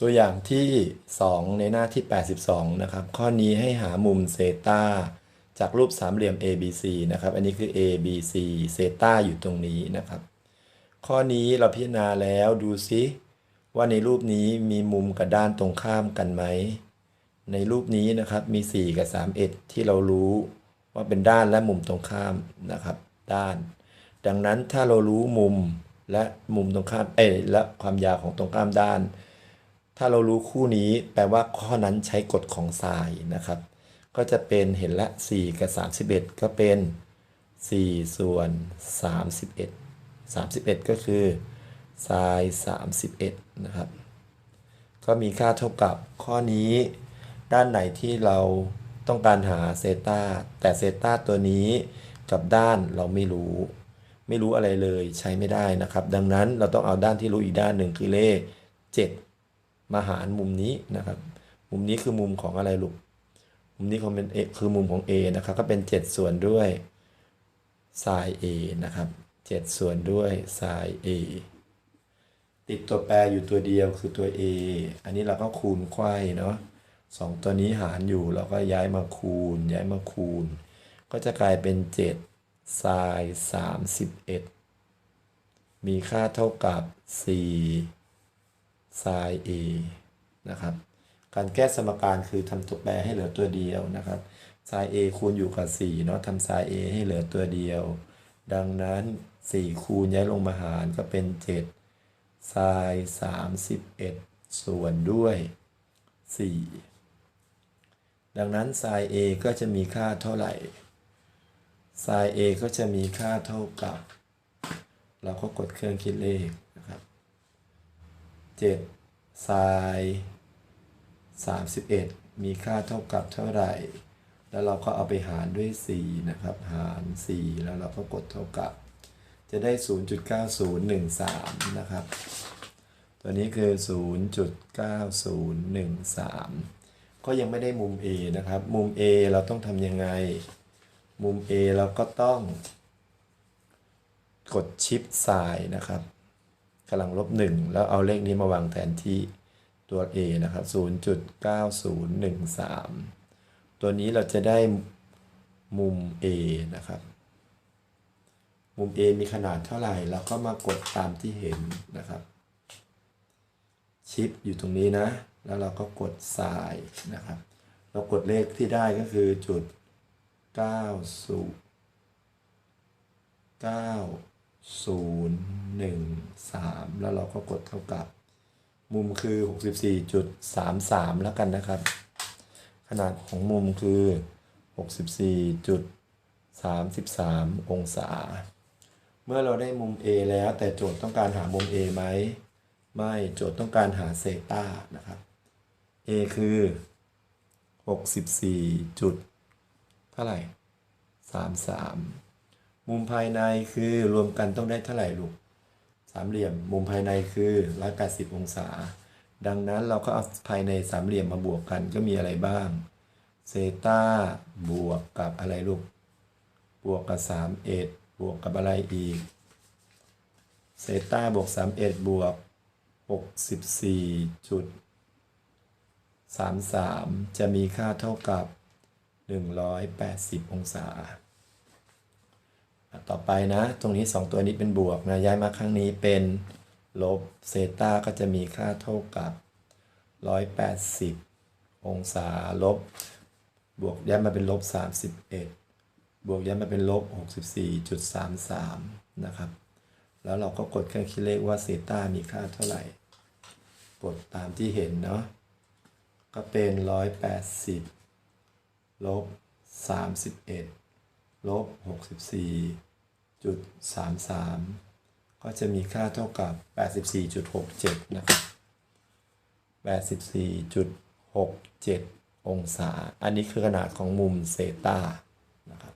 ตัวอย่างที่ 2 ในหน้าที่ 82 นะครับ ข้อนี้ให้หามุมเซตาจากรูปสามเหลี่ยม ABC นะครับ อันนี้คือ ABC เซตาอยู่ตรงนี้นะครับ ข้อนี้เราพิจารณาแล้วดูซิว่าในรูปนี้มีมุมกับด้านตรงข้ามกันไหม ในรูปนี้นะครับมี 4 กับ 31 ที่เรารู้ว่าเป็นด้านและมุมตรงข้ามนะครับ ด้าน ดังนั้นถ้าเรารู้มุมและมุมตรงข้ามเอ้และความยาวของตรงข้ามด้าน ถ้าเรารู้คู่นี้แปลว่าข้อนั้นใช้กฎของไซน์นะครับ ก็จะเป็นเห็นละ 4 กับ 31 ก็เป็น 4 ส่วน 31 31 ก็คือไซน์31 นะครับ ก็มีค่าเท่ากับข้อนี้ ด้านไหนที่เราต้องการหาเซตาแต่เซตาตัวนี้กับด้านเราไม่รู้ ไม่รู้อะไรเลยใช้ไม่ได้นะครับ ดังนั้นเราต้องเอาด้านที่รู้อีกด้านหนึ่งคือเลข 7 มาหารมุมนี้นะครับ มุมนี้คือมุมของอะไรลูกมุมนี้ของเป็น A คือมุมของ A นะครับ ก็เป็น 7 ส่วนด้วย sin A นะครับ 7 ส่วนด้วย sin A ติดตัวแปรอยู่ตัวเดียวคือตัว A อันนี้เราก็คูณไขว้เนาะสองตัวนี้หารอยู่เราก็ย้ายมาคูณ ย้ายมาคูณ ก็จะกลายเป็น7 sin 31 มีค่าเท่ากับ 4 sin A นะครับ การแก้สมการคือทำตัวแปรให้เหลือตัวเดียวนะครับ sin A คูณอยู่กับ4เนาะทำ sin A ให้เหลือตัวเดียว ดังนั้น 4 คูณย้ายลงมาหารก็เป็น7 sin 31 ส่วนด้วย 4 ดังนั้น sin A ก็จะมีค่าเท่าไหร่ sin A ก็จะมีค่าเท่ากับ เราก็กดเครื่องคิดเลข นะครับ7 sin 31 มีค่าเท่ากับเท่าไหร่ แล้วเราก็เอาไปหารด้วย4นะครับ หาร 4 แล้วเราก็กดเท่ากับ จะได้ 0.9013 นะครับ ตัวนี้คือ 0.9013 ก็ยังไม่ได้มุม A นะครับ มุม A เราต้องทำยังไง มุม A เราก็ต้อง กดชิปไซน์นะครับ กำลังลบ1แล้วเอาเลขนี้มาวางแทนที่ตัว A นะครับ 0.9013 ตัวนี้เราจะได้มุม A นะครับ มุม A มีขนาดเท่าไหร่เราก็มากดตามที่เห็นนะครับ ชิปอยู่ตรงนี้นะ แล้วเราก็กดทรายนะครับ เรากดเลขที่ได้ก็คือจุด 9 0 9 0 1 3 แล้วเราก็กดเท่ากับ มุมคือ 64.33 แล้วกันนะครับ ขนาดของมุมคือ 64.33 องศา เมื่อเราได้มุม A แล้วแต่โจทย์ต้องการหามุม A ไหม ไม่โจทย์ต้องการหาเซตานะครับ A คือ 64 จุด เท่าไหร่ 33 มุมภายในคือรวมกันต้องได้เท่าไหร่ลูกสามเหลี่ยม มุมภายในคือ180องศา ดังนั้นเราก็เอาภายในสามเหลี่ยมมาบวกกันก็มีอะไรบ้างเซตาบวกกับอะไรลูก บวกกับ3เอ็ดบวกกับอะไรอีกเซตาบวก3เอ็ดบวก64จุด33จะมีค่าเท่ากับ180องศาอะ ต่อไปนะ ตรงนี้ 2 ตัวนี้เป็นบวกนะย้ายมาข้างนี้เป็นลบเซต้าก็จะมีค่าเท่ากับ 180 องศาลบบวกย้ายมาเป็นลบ 31 บวกย้ายมาเป็นลบ 64.33 นะครับ แล้วเราก็กดเครื่องคิดเลขว่าเซต้ามีค่าเท่าไหร่ กดตามที่เห็นเนาะก็เป็น 180 ลบ 31 ลบ 64.33 ก็จะมีค่าเท่ากับ 84.67 นะครับ 84.67 องศา อันนี้คือขนาดของมุมเซตานะครับ